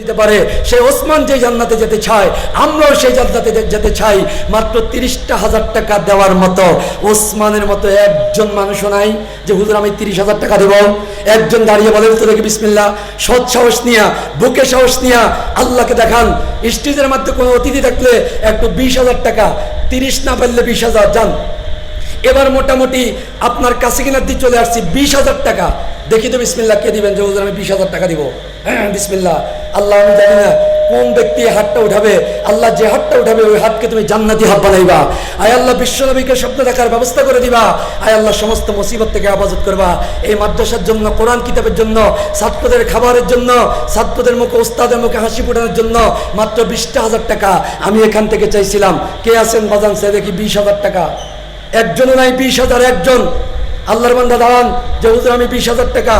দিতে পারে। সে ওসমান যে জান্নাতে যেতে চায়, আমরাও সেই জান্নাতে যেতে চাই। মাত্র তিরিশটা হাজার টাকা দেওয়ার মতো ওসমানের মতো একজন মানুষও নাই যে, হুজুর, আমি তিরিশ হাজার টাকা দেব। একজন দাঁড়িয়ে বলেন তো দেখি বিসমিল্লা সৎ সাহস নিয়া, বুকে সাহস নিয়া আল্লাহকে দেখান। স্টেজের মধ্যে কোনো অতিথি থাকলে একটু বিশ হাজার টাকা, তিরিশ না পারলে বিশ হাজার, যান। এবার মোটামুটি আপনার কাছে কিনা দিয়ে চলে আসছি বিশ হাজার টাকা। দেখি তো বিসমিল্লা কে দিবেন? যে, হুজুর, আমি বিশ হাজার টাকা দিব। বিসমিল্লা আল্লাহ, আমি জানি না কোন ব্যক্তি হাতটা উঠাবে। আল্লাহ যে হাতটা উঠাবে, ওই হাতকে তুমি জান্নাতি হাত বানাইবা। আয় আল্লাহ, বিশ্বনবীকে স্বপ্ন দেখার ব্যবস্থা করে দিবা। আয় আল্লাহ, সমস্ত মুসিবত থেকে আবাজত করবা। এই মাদ্রাসার জন্য, কোরআন কিতাবের জন্য ছাত্রদের খাবারের জন্য ছাত্রদের মুখে ওস্তাদের মুখে হাসি ফোটানোর জন্য মাত্র বিশটা হাজার টাকা আমি এখান থেকে চাইছিলাম। কে আছেন বাজান সে দেখি বিশ হাজার টাকা। একজনও নাই, বিশ হাজার একজন। আল্লাহর বান্দা দাঁড়ান, যে আমি বিশ হাজার টাকা।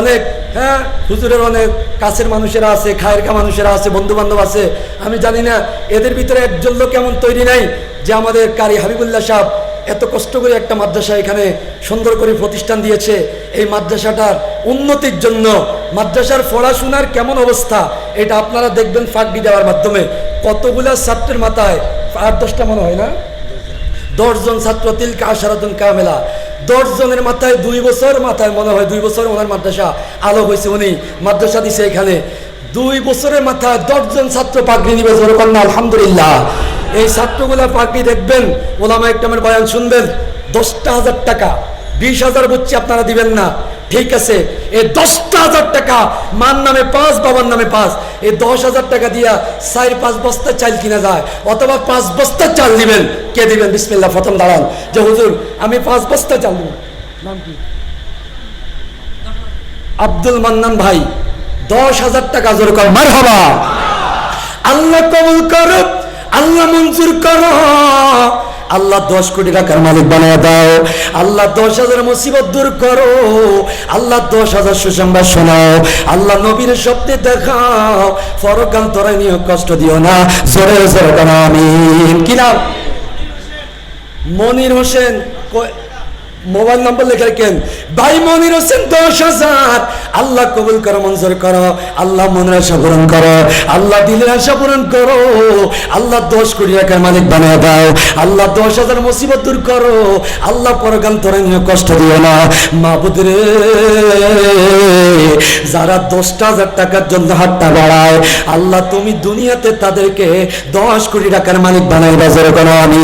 অনেক হ্যাঁ হুজুরের অনেক, কাছের মানুষেরা আছে, খায়ের কা মানুষেরা আছে বন্ধু বান্ধব আছে। আমি জানি না, এদের ভিতরে একজন লোক এমন তৈরি নাই যে আমাদের কারি হাবিবুল্লাহ সাহেব এত কষ্ট করে একটা মাদ্রাসা এখানে সুন্দর করে প্রতিষ্ঠান দিয়েছে। এই মাদ্রাসাটার উন্নতির জন্য, মাদ্রাসার পড়াশোনার কেমন অবস্থা, এটা আপনারা দেখবেন ফাঁকডি দেওয়ার মাধ্যমে। কতগুলা ছাত্রের মাথায় আট দশটা মনে হয় না? দশজন ছাত্র তিলকা আশারাতুন কামেলা। দশ জনের মাথায় দুই বছর মাথায় মনে হয়, দুই বছর ওনার মাদ্রাসা আলো হয়েছে উনি। মাদ্রাসা দিছে এখানে। দুই বছরের মাথায় দশজন ছাত্র পাগড়ি নিবে জোরকন্যা আলহামদুলিল্লাহ। এই ছাত্রগুলা পাগড়ি দেখবেন ওলামা একটা আমার বয়ান শুনবেন, দশটা হাজার টাকা। বিশ হাজার বুঝছি আপনারা দিবেন না। ঠিক আছে? এই দশটা হাজার টাকা মার নামে পাঁচ বাবার নামে পাঁচ এই দশ হাজার টাকা দিয়া চার পাঁচ বস্তা চাল কিনা যায়, অথবা পাঁচ বস্তা চাল দিবেন। কে দিবেন? বিসমিল্লাহ, প্রথম দাঁড়ান। যে হুজুর, আমি পাঁচ বস্তা চাল দিব। নাম কি? আব্দুল মান্নান ভাই, দশ হাজার টাকা জোর কর। মার হবা আল্লাহ কবুল করো আল্লাহ মঞ্জুর করো। আল্লাহ দশ কোটি টাকার মালিক বানিয়ে দাও। আল্লাহ দশ হাজার মুসিবত দূর করো। আল্লাহ দশ হাজার সুসংবাদ শোনাও। আল্লাহ নবীর স্বপ্নে দেখাও। ফরকান তোরা নিয়ে কষ্ট দিও না। জোরে জোরে নাম? মনির হোসেন মোবাইল নম্বর লেখা রাখেন। ভাই মনির হোসেন দশ হাজার। আল্লাহ কবুল করো, মঞ্জুর করো। আল্লাহ মনের আশা পূরণ করো। আল্লাহ দিলের আশা পূরণ করো। আল্লাহ দশ কোটি টাকার মালিক বানিয়ে দাও। আল্লাহ দশ হাজার মুসিবত দূর করো। আল্লাহ পরকান তোরা কষ্ট দিও না। মাহবুদ রে যারা দশটা হাজার টাকার জন্য হাতটা বাড়ায়, আল্লাহ তুমি দুনিয়াতে তাদেরকে দশ কোটি টাকার মালিক বানাই বাজারে কোনো আমি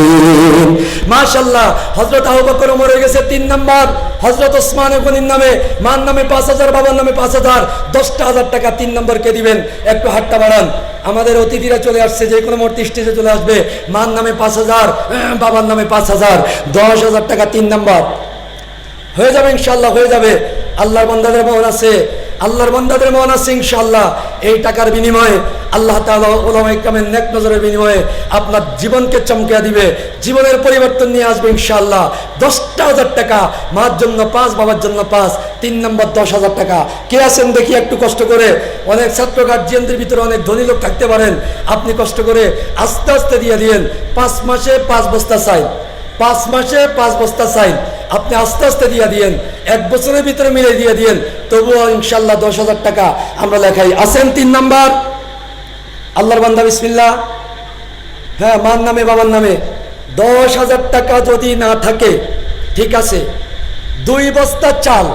মাশাল্লাহ হজরত আবু বকর মরে গেছে তিন নম্বর হজরত ওসমান গনির নামে, মার নামে পাঁচ হাজার, বাবার নামে পাঁচ হাজার, দশটা হাজার টাকা তিন নম্বরকে দিবেন? একটু হাট্টা বাড়ান। আমাদের অতিথিরা চলে আসছে, যে কোনো মুহূর্তে স্টেজে চলে আসবে। মার নামে পাঁচ হাজার বাবার নামে পাঁচ হাজার, দশ হাজার টাকা তিন নম্বর। হয়ে যাবে ইনশাল্লাহ হয়ে যাবে। আল্লাহর বন্দাদের মন আছে। আল্লাহর বন্দাদের মন আছে ইনশাল্লাহ এই টাকার বিনিময়ে আল্লাহ ইকরামের নেক নজরের বিনিময়ে আপনার জীবনকে চমকে দিবে। জীবনের পরিবর্তন নিয়ে আসবে ইনশাল্লাহ দশটা হাজার টাকা, মার জন্য পাঁচ, বাবার জন্য পাঁচ, তিন নম্বর দশ হাজার টাকা। কে আছেন দেখি একটু কষ্ট করে। অনেক ছাত্র গার্জিয়ানদের ভিতরে অনেক ধনী লোক থাকতে পারেন। আপনি কষ্ট করে আস্তে আস্তে দিয়ে দিয়েন। পাঁচ মাসে পাঁচ বস্তা চাই পাঁচ মাসে পাঁচ বস্তা চাই আপনি আস্তে আস্তে দিয়ে দিয়েন। এক বছরের ভিতরে মিলে দিয়ে দিয়েন। তবুও ইনশাল্লাহ দশ হাজার টাকা আমরা লেখাই। আসেন তিন নাম্বার? আল্লাহর বান্দা বিসমিল্লা হ্যাঁ মার নামে, বাবার নামে। দশ হাজার টাকা যদি না থাকে, ঠিক আছে, দুই বস্তা চাল,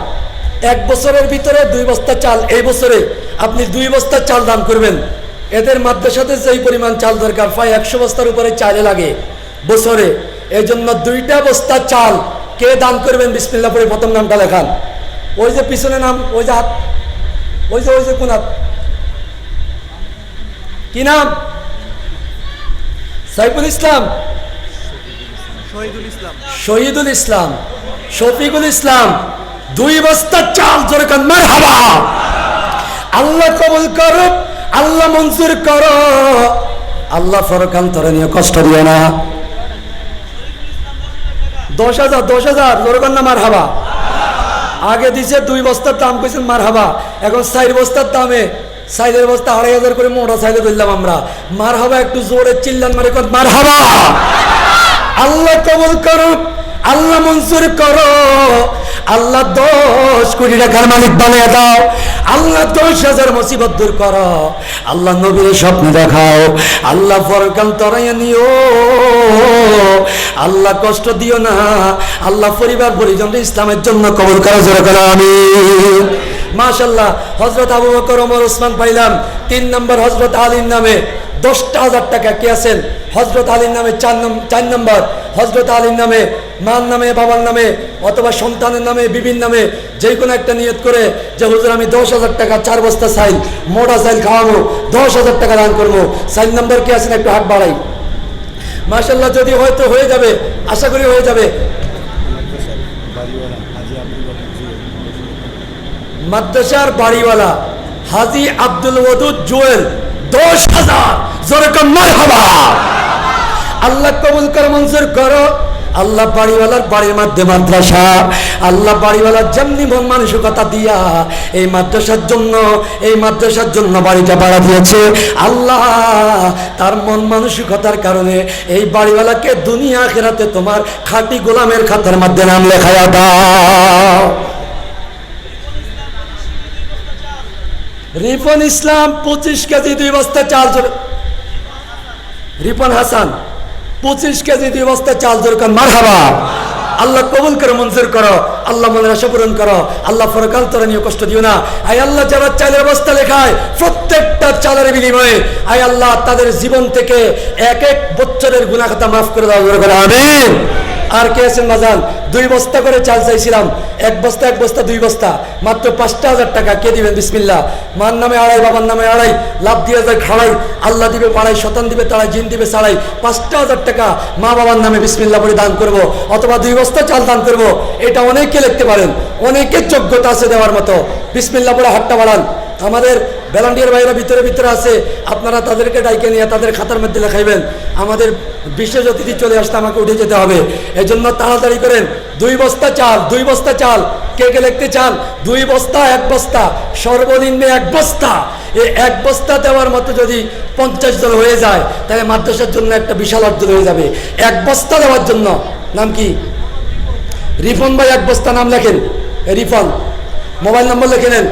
এক বছরের ভিতরে দুই বস্তা চাল, এই বছরে আপনি দুই বস্তা চাল দান করবেন। এদের মাদ্রাসাতে যেই পরিমাণ চাল দরকার, প্রায় একশো বস্তার উপরে চালে লাগে বছরে। এই জন্য দুইটা বস্তা চাল কে দান করবেন? বিসমিল্লা পরে প্রথম নামটা লেখান। ওই যে পিছনে নাম ওই যে হাত ওই যে ওই যে কোন হাত কি নাম? সাইফুল ইসলাম। শহীদুল ইসলাম। শফিকুল ইসলাম। দুই বস্তা চাল জোরে কান মার হাবা আল্লাহ কবুল করো আল্লাহ মঞ্জুর করো। আল্লাহ ফরকান তোরে নিয়ে কষ্ট দিও না। দশ হাজার দশ হাজার জোরে না মার হাবা আগে দিছে দুই বস্তার দাম, কইছেন মার হাবা এখন চার বস্তার দামে সাইজের বস্তা আড়াই হাজার করে মোটা সাইজে ধরলাম আমরা। মার হাবা একটু জোরে চিল্লান মারে কর মার হাবা আল্লাহ কবুল করো, আল্লাহ মঞ্জুর করো। আল্লাহ দশ কোটি টাকার মালিক বানিয়ে দাও। আল্লাহ দশ হাজার মুসিবত দূর করো। আল্লাহ নবীর স্বপ্ন দেখাও। আল্লাহ ফরকান তরাইয়া নিও। আল্লাহ কষ্ট দিও না। আল্লাহ পরিবার পরিজন ইসলামের জন্য কবল করা, জোর করো আমি মাশাল্লাহ হজরত আবু বকর, ওমর, ওসমান পাইলাম। তিন নম্বর হজরত আলীর নামে দশটা হাজার টাকা কে আছেন হজরত আলীর নামে চার চার নম্বর হজরত আলীর নামে, মার নামে, বাবার নামে, অথবা সন্তানের নামে বিভিন্ন নামে যে কোনো একটা নিয়ত করে যে, হুজুর, আমি দশ হাজার টাকা চার বস্তা সাইল মোটা সাইল খাওয়াবো, দশ হাজার টাকা দান করব। সাইল নম্বর কে আছেন একটু হাত বাড়াই। মার্শাল্লাহ যদি হয়তো হয়ে যাবে, আশা করি হয়ে যাবে। মাদ্রাসার বাড়িওয়ালা হাজি আব্দুল ওদুদ জুয়েল দশ হাজার। যেরকম নয় হবা আল্লাহ কবুল করে, মঞ্জুর করো। আল্লাহ বাড়িওয়ালার বাড়ির মধ্যে মাদ্রাসা। আল্লাহ বাড়িওয়ালার যেমনি মন মানসিকতা দিয়া এই মাদ্রাসার জন্য, এই মাদ্রাসার জন্য বাড়িটা ভাড়া দিয়েছে। আল্লাহ তার মন মানসিকতার কারণে এই বাড়িওয়ালাকে দুনিয়া খেরাতে তোমার খাঁটি গোলামের খাতার মধ্যে নাম লেখায়া দাও। রিপন ইসলাম পঁচিশ কেজি দুই বস্তা চাল জোর রিপন হাসান, পঁচিশ কেজি দুই বস্তা চাল জোর কর, মারহাবা। আল্লাহ কবুল করে মঞ্জুর করো। আল্লাহ মনের আশা পূরণ করো। আল্লাহ ফরকাল তোরা নিয়ে কষ্ট দিও না। আই আল্লাহ যারা চালের বস্তা লেখায়, প্রত্যেকটা চালের বিনিময়ে আই আল্লাহ তাদের জীবন থেকে এক এক বছরের গুণাখাতা মাফ করে দেওয়া আমিন। আর কে আছেন বাজান দুই বস্তা করে চাল চাইছিলাম। এক বস্তা এক বস্তা, দুই বস্তা। মাত্র পাঁচটা হাজার টাকা। কে দিবেন? বিসমিল্লা মার নামে আড়াই, বাবার নামে আড়াই। লাভ দিয়ে যায় খাড়াই আল্লাহ দিবে পাড়াই শতান দিবে তাড়াই, জিন দিবে সাড়াই। পাঁচটা হাজার টাকা মা বাবার নামে বিসমিল্লা করে দান করব। অথবা দুই বস্তা চাল দান করব। এটা অনেকে লিখতে পারেন অনেকের যোগ্যতা আছে দেওয়ার মতো। বিসমিল্লা পরে হাতটা বাড়ান। আমাদের বেলান্ডিয়ার বাইরে ভিতরে ভিতরে আছে, আপনারা তাদেরকে ডাইকে নিয়ে তাদের খাতার মধ্যে লেখাইবেন। আমাদের বিশেষ অতিথি চলে আসতে আমাকে উঠে যেতে হবে। এজন্য তাড়াতাড়ি করেন, দুই বস্তা চাল, দুই বস্তা চাল। কে কে লিখতে চান? দুই বস্তা, এক বস্তা। সর্বনিম্ন এক বস্তা। এই এক বস্তা দেওয়ার মতো যদি পঞ্চাশ জন হয়ে যায়, তাহলে মাদ্রাসার জন্য একটা বিশাল অর্জন হয়ে যাবে। এক বস্তা দেওয়ার জন্য, নাম কি? রিফন ভাই এক বস্তা নাম লেখেন। রিফন, মোবাইল নম্বর লিখে নেন।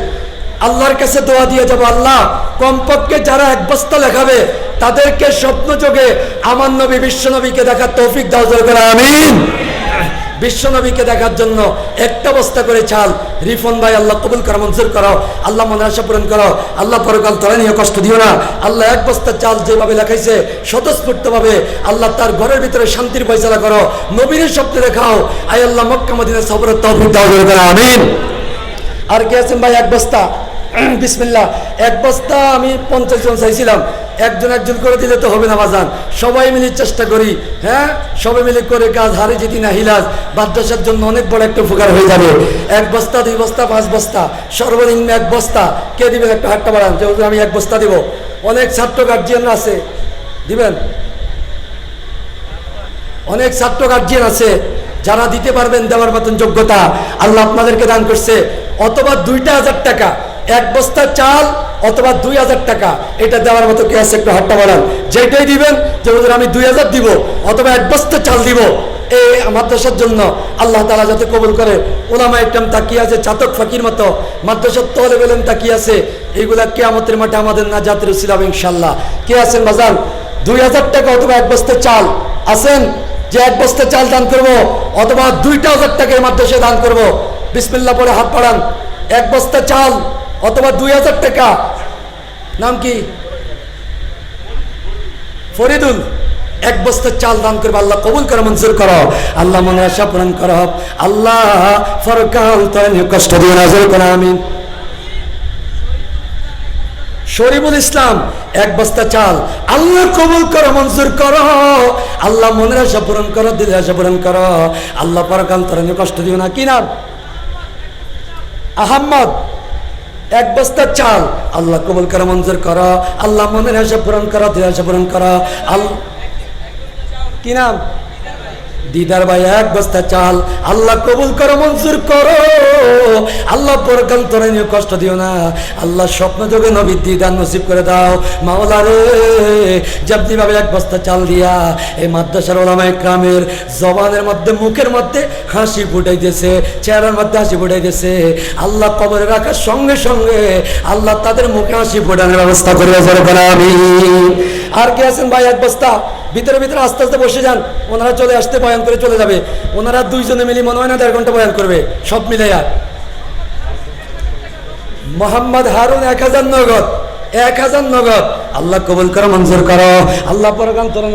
আল্লাহর কাছে দোয়া দিয়ে যাব, আল্লাহ, কমপক্ষে যারা এক বস্তা লেখাবে, তাদেরকে স্বপ্ন যোগে আমার নবী, বিশ্ব নবীকে দেখার তৌফিক দাও করে আমিন। বিশ্ব নবীকে দেখার জন্য একটা বস্তা করে চাল। রিফন ভাই, আল্লাহ কবুল করো, মঞ্জুর করো। আল্লাহ মনে আশা পূরণ করো। আল্লাহ পরকাল তোরা নিয়ে কষ্ট দিও না। আল্লাহ এক বস্তা চাল যেভাবে লেখাইছে, স্বতঃস্ফূর্তভাবে আল্লাহ তার ঘরের ভিতরে শান্তির ফয়সালা করো। নবীনের স্বপ্নে দেখাও। আই আল্লাহ মক্কা মদিনা সবরের তৌফিক দাও আমিন। আর কে আছেন ভাই? এক বস্তা। বিসমিল্লাহ। এক বস্তা আমি পঞ্চাশ জন চাইছিলাম। একজন একজন করে দিলে তো হবে না, বাজান। সবাই মিলে চেষ্টা করি হ্যাঁ? সবাই মিলে করে কাজ, হারে যেদি না, হিলাজ। জন্য অনেক বড় একটা উপকার হয়ে যাবে। এক বস্তা, দুই বস্তা, পাঁচ বস্তা, সর্বনিম্ন এক বস্তা। কে দিবেন একটা হাতটা বাড়ান? যে আমি এক বস্তা দিব। অনেক ছাত্র গার্জিয়ানরা আছে। দিবেন? অনেক ছাত্র গার্জিয়ান আছে। যারা দিতে পারবেন দেওয়ার মতন যোগ্যতা। আল্লাহ আপনাদেরকে দান করছে। অথবা দুইটা হাজার টাকা। এক বস্তা চাল অথবা দুই হাজার টাকা। এটা দেওয়ার মতো কে আছে একটু হাতটা বাড়ান। যেটাই দিবেন যে, হুজুর, আমি দুই হাজার দিব অথবা এক বস্তা চাল দিব। এই মাদ্রাসার জন্য আল্লাহ তালা যাতে কবুল করে। ওলামা একটাম তাকিয়ে আছে, চাতক ফাঁকির মতো। মাদ্রাসার তলে বেলেন তাকিয়ে আছে। এইগুলা কেয়ামতের মাঠে আমাদের না জাতির ছিলাম ইনশাল্লাহ কে আছেন বাজান? দুই হাজার টাকা অথবা এক বস্তা চাল। আছেন? যে এক বস্তা চাল দান করব অথবা দুইটা হাজার টাকার মাদ্রাসায় দান করব। বিসমিল্লা পরে হাত পাড়ান এক বস্তা চাল অথবা দুই হাজার টাকা। নাম কি? ফরিদুল। এক বস্তা চাল দান করবে, আল্লাহ কবুল করে, মঞ্জুর করো। আল্লাহ মনে আশা পূরণ করো। আল্লাহ ফরকাল কষ্ট দিয়ে নাজর করো, আমিন। শরীফুল ইসলাম, এক বস্তা চাল। আল্লাহ কবুল করো, মঞ্জুর করো। আল্লাহ মনের আশা পূরণ করো, দিলের আশা পূরণ করো। আল্লাহ পরকাল কষ্ট দিও না, কি নাম? আহম্মদ। এক বস্তা চাল। আল্লাহ কবুল করা, মঞ্জুর করা। আল্লাহ মনের আশা পূরণ করা দুই আশা পূরণ করা। আল্লাহ কি নাম? দিদার ভাই, এক বস্তা চাল। আল্লাহ কবুল করো, মঞ্জুর করো। আল্লাহ পরকাল তোরা নিয়ে কষ্ট দিও না। আল্লাহ স্বপ্ন যোগে নবী দিদার নসিব করে দাও। মাওলা রে, যেমনি ভাবে এক বস্তা চাল দিয়া এই মাদ্রাসার ওলামায় গ্রামের জবানের মধ্যে, মুখের মধ্যে হাসি ফুটাই দিয়েছে চেহারার মধ্যে হাসি ফুটাইতেছে। আল্লাহ কবরে রাখার সঙ্গে সঙ্গে আল্লাহ তাদের মুখে হাসি ফুটানোর ব্যবস্থা করে আমি আর কে আছেন ভাই, এক বস্তা? ভিতরে ভিতরে আস্তে আস্তে বসে যান। ওনারা চলে আসতে বয়ান করে চলে যাবে। ওনারা দুইজনে মিলি মনে হয় না দেড় ঘণ্টা বয়ান করবে। সব মিলে আর। মোহাম্মদ হারুন এক হাজার নগদ। এক হাজার নগদ। আল্লাহ কবুল করো, মঞ্জুর করো। আল্লাহ পরগান তোরা